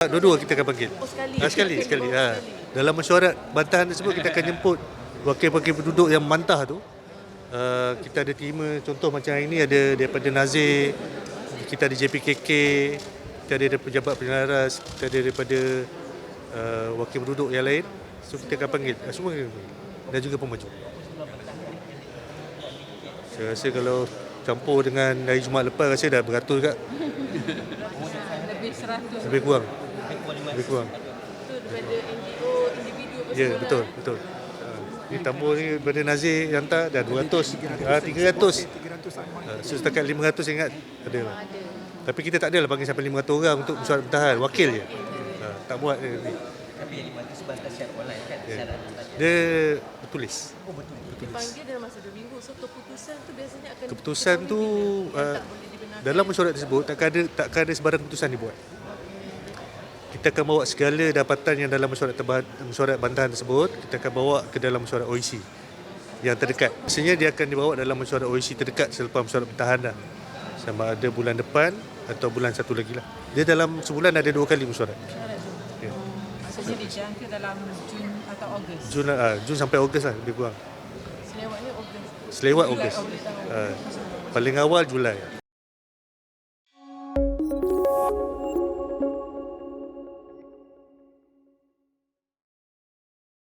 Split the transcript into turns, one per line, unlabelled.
Dua-dua kita akan panggil.
Oh, sekali.
Ah, sekali, sekali. Ha. Dalam mesyuarat bantahan tersebut kita akan jemput wakil-wakil penduduk yang mantah tu. Uh, kita ada terima contoh macam hari ni ada daripada Nazir, kita ada JPKK, kita ada daripada pejabat penyelaras, kita ada daripada uh, wakil penduduk yang lain. So kita akan panggil. Uh, semua panggil. Dan juga pemaju. Saya rasa kalau campur dengan hari Jumaat lepas rasa dah beratus juga.
Lebih 100
Lebih kurang. Lebih kurang.
tu daripada NGO, individu apa
Ya,
semua
betul,
lah.
betul. Ni tambah ni daripada Nazir yang hantar dah 200. Ah 300. Ha, so setakat 500 saya ingat ada. lah.
Ada.
Tapi kita tak adalah panggil sampai 500 orang untuk mesyuarat bertahan, wakil je. Ha, tak buat dia ni.
Tapi yang dibantu sebatas syarat online kan?
Ya.
Syarat
Dia bertulis.
Oh betul.
Dipanggil dalam masa 2 minggu. So keputusan tu biasanya akan
Keputusan tu uh,
tak
dalam mesyuarat tersebut takkan ada takkan ada sebarang keputusan dibuat. Kita akan bawa segala dapatan yang dalam mesyuarat mesyuarat bantahan tersebut, kita akan bawa ke dalam mesyuarat OIC yang terdekat. Maksudnya dia akan dibawa dalam mesyuarat OIC terdekat selepas mesyuarat bantahan dah. Sama ada bulan depan atau bulan satu lagi lah. Dia dalam sebulan ada dua kali mesyuarat. Ya.
Maksudnya dijangka dalam Jun atau Ogos.
Jun, uh, Jun sampai Ogos lah lebih kurang.
Selewatnya Ogos.
Selewat.
Ogos.
Uh, paling awal Julai.